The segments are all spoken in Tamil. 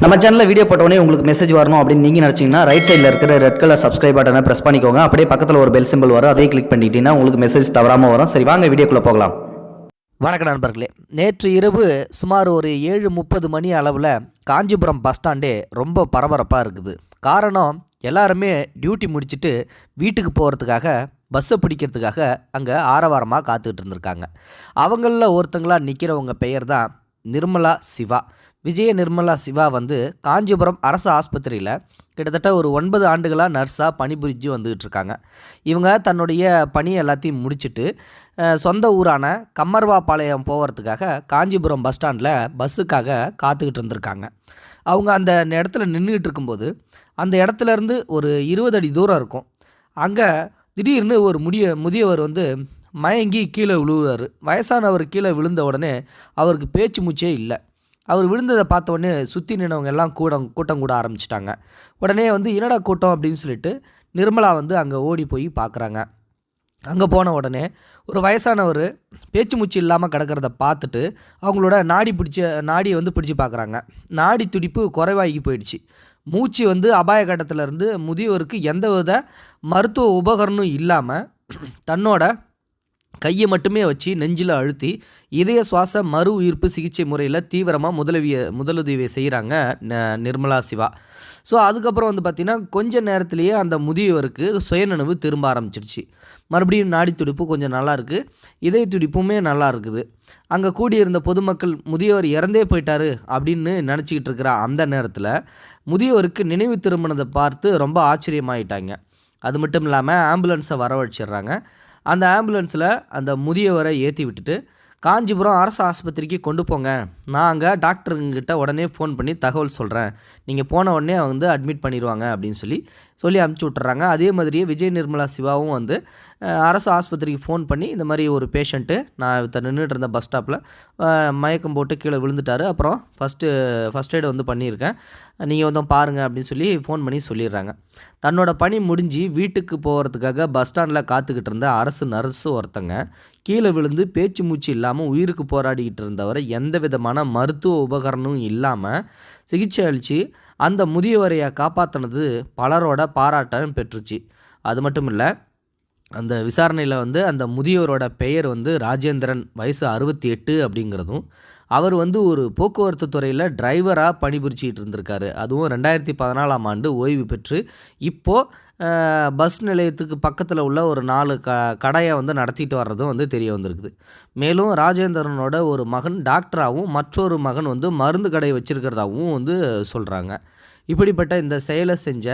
நம்ம சேனலில் வீடியோ போட்டோடனே உங்களுக்கு மெசேஜ் வரணும் அப்படின்னு நீங்கள் நினச்சிங்கன்னா ரைட் சைடில் இருக்கிற ரெட் கலர் சப்ஸ்கிரைப் பட்டனை ப்ரெஸ் பண்ணிக்கோங்க. அப்படியே பக்கத்தில் ஒரு பெல் சிம்பிள் வரும். அதையும் கிளிக் பண்ணிட்டீங்கன்னா உங்களுக்கு மெசேஜ் தவறாமல் வரும். சரி வாங்க வீடியோக்குள்ளே போகலாம். வணக்கம் நண்பர்களே. நேற்று இரவு சுமார் ஒரு ஏழு முப்பது மணி அளவில் காஞ்சிபுரம் பஸ் ஸ்டாண்டே ரொம்ப பரபரப்பாக இருக்குது. காரணம் எல்லாருமே டியூட்டி முடிச்சுட்டு வீட்டுக்கு போகிறதுக்காக பஸ்ஸை பிடிக்கிறதுக்காக அங்கே ஆரவாரமாக காத்துக்கிட்டு இருந்திருக்காங்க. அவங்களில் ஒருத்தங்களாக நிற்கிறவங்க பெயர் தான் நிர்மலா சிவா. விஜய நிர்மலா சிவா வந்து காஞ்சிபுரம் அரசு ஆஸ்பத்திரியில் கிட்டத்தட்ட ஒரு ஒன்பது ஆண்டுகளாக நர்ஸாக பணிபுரிஞ்சு வந்துகிட்டு இருக்காங்க. இவங்க தன்னுடைய பணி எல்லாத்தையும் முடிச்சுட்டு சொந்த ஊரான கம்மர்வாபாளையம் போகிறதுக்காக காஞ்சிபுரம் பஸ் ஸ்டாண்டில் பஸ்ஸுக்காக காத்துக்கிட்டு இருந்திருக்காங்க. அவங்க அந்த இடத்துல நின்றுக்கிட்டு இருக்கும்போது அந்த இடத்துலேருந்து ஒரு இருபது அடி தூரம் இருக்கும். அங்கே திடீர்னு ஒரு முடிய முதியவர் வந்து மயங்கி கீழே விழுவார் வயசானவர் கீழே விழுந்த உடனே அவருக்கு பேச்சு மூச்சே இல்லை. அவர் விழுந்ததை பார்த்த உடனே சுற்றி நின்றவங்க எல்லாம் கூடம் கூட்டம் கூட ஆரம்பிச்சிட்டாங்க. உடனே வந்து என்னடா கூட்டம்? அப்படின்னு சொல்லிட்டு நிர்மலா வந்து அங்கே ஓடி போய் பார்க்குறாங்க அங்கே போன உடனே ஒரு வயசானவர் பேச்சு மூச்சு இல்லாமல் கிடக்கிறத பார்த்துட்டு அவங்களோட நாடி பிடிச்ச நாடியை வந்து பிடிச்சி பார்க்குறாங்க நாடி துடிப்பு குறைவாகி போயிடுச்சு. மூச்சு வந்து அபாய கட்டத்திலேருந்து இருந்து எந்த வித மருத்துவ உபகரணம் இல்லாமல் தன்னோட கையை மட்டுமே வச்சு நெஞ்சில் அழுத்தி இதய சுவாச மறு உயிர்ப்பு சிகிச்சை முறையில் தீவிரமாக முதலுதவிய முதலுதவியை செய்கிறாங்க ந- நிர்மலா சிவா. ஸோ அதுக்கப்புறம் வந்து பார்த்திங்கன்னா கொஞ்ச நேரத்திலேயே அந்த முதியவருக்கு சுயநினைவு திரும்ப ஆரம்பிச்சிருச்சு. மறுபடியும் நாடி துடிப்பு கொஞ்சம் நல்லா இருக்குது இதய துடிப்புமே நல்லா இருக்குது. அங்கே கூடியிருந்த பொதுமக்கள் முதியவர் இறந்தே போயிட்டாரு அப்படின்னு நினச்சிக்கிட்டு இருக்கிற அந்த நேரத்தில் முதியவருக்கு நினைவு திரும்பினதை பார்த்து ரொம்ப ஆச்சரியமாயிட்டாங்க. அது மட்டும் இல்லாமல் ஆம்புலன்ஸை வரவழைச்சிடுறாங்க. அந்த ஆம்புலன்ஸில் அந்த முதியவரை ஏற்றி விட்டுட்டு காஞ்சிபுரம் அரசு ஆஸ்பத்திரிக்கு கொண்டு போங்க. நான் அங்கே டாக்டருங்கிட்ட உடனே ஃபோன் பண்ணி தகவல் சொல்கிறேன் நீங்கள் போன உடனே வந்து அட்மிட் பண்ணிடுவாங்க அப்படின்னு சொல்லி சொல்லி அனுப்பிச்சி விட்டுறாங்க. அதே மாதிரியே விஜய் நிர்மலா சிவாவும் வந்து அரசு ஆஸ்பத்திரிக்கு ஃபோன் பண்ணி இந்த மாதிரி ஒரு பேஷண்ட்டு நான் நின்றுட்டு இருந்த பஸ் ஸ்டாப்பில் மயக்கம் போட்டு கீழே விழுந்துட்டாரு. அப்புறம் ஃபஸ்ட்டு ஃபஸ்ட் எய்டு வந்து பண்ணியிருக்கேன். நீங்கள் வந்து பாருங்கள் அப்படின்னு சொல்லி ஃபோன் பண்ணி சொல்லிடுறாங்க. தன்னோட பணி முடிஞ்சு வீட்டுக்கு போகிறதுக்காக பஸ் ஸ்டாண்டில் காத்துக்கிட்டு இருந்த அரசு நர்ஸு ஒருத்தங்க கீழே விழுந்து பேச்சு மூச்சு இல்லாமல் உயிருக்கு போராடிக்கிட்டு இருந்தவரை எந்த விதமான மருத்துவ உபகரணமும் இல்லாமல் சிகிச்சை அளித்து அந்த முதியவரையை காப்பாற்றினது பலரோட பாராட்டம் பெற்றுச்சு. அது மட்டும் இல்லை அந்த விசாரணையில் வந்து அந்த முதியோரோட பெயர் வந்து ராஜேந்திரன் வயசு அறுபத்தி எட்டு அப்படிங்கிறதும் அவர் வந்து ஒரு போக்குவரத்து துறையில் டிரைவராக பணிபுரிச்சிக்கிட்டு இருந்திருக்காரு. அதுவும் ரெண்டாயிரத்தி பதினாலாம் ஆண்டு ஓய்வு பெற்று இப்போது பஸ் நிலையத்துக்கு பக்கத்தில் உள்ள ஒரு நாலு க கடையை வந்து நடத்திட்டு வர்றதும் வந்து தெரிய வந்திருக்குது. மேலும் ராஜேந்திரனோட ஒரு மகன் டாக்டராகவும் மற்றொரு மகன் வந்து மருந்து கடை வச்சுருக்கிறதாகவும் வந்து சொல்கிறாங்க இப்படிப்பட்ட இந்த செயலை செஞ்ச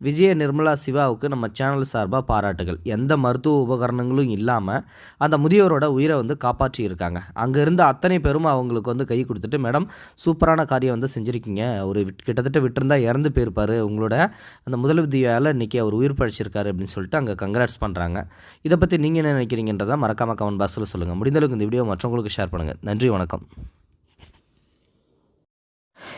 விஜய நிர்மலா சிவாவுக்கு நம்ம சேனல் சார்பாக பாராட்டுகள். எந்த மருத்துவ உபகரணங்களும் இல்லாமல் அந்த முதியோரோட உயிரை வந்து காப்பாற்றி இருக்காங்க அங்கே இருந்த அத்தனை பேரும் அவங்களுக்கு வந்து கை கொடுத்துட்டு மேடம் சூப்பரான காரியம் வந்து செஞ்சுருக்கீங்க. ஒரு கிட்டத்தட்ட விட்டுருந்தா இறந்து போயிருப்பார். உங்களோட அந்த முதலுதவியால் இன்றைக்கி அவர் உயிர் பழிச்சிருக்காரு அப்படின்னு சொல்லிட்டு அங்கே கங்க்ராட்ஸ் பண்ணுறாங்க இதை பற்றி நீங்கள் என்ன நினைக்கிறீங்கன்றதை மறக்காமல் கமெண்ட் பாக்ஸில் சொல்லுங்கள் முடிந்தளவுக்கு இந்த வீடியோ மற்றவங்களுக்கு ஷேர் பண்ணுங்கள் நன்றி வணக்கம்.